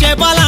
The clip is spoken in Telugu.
చేపల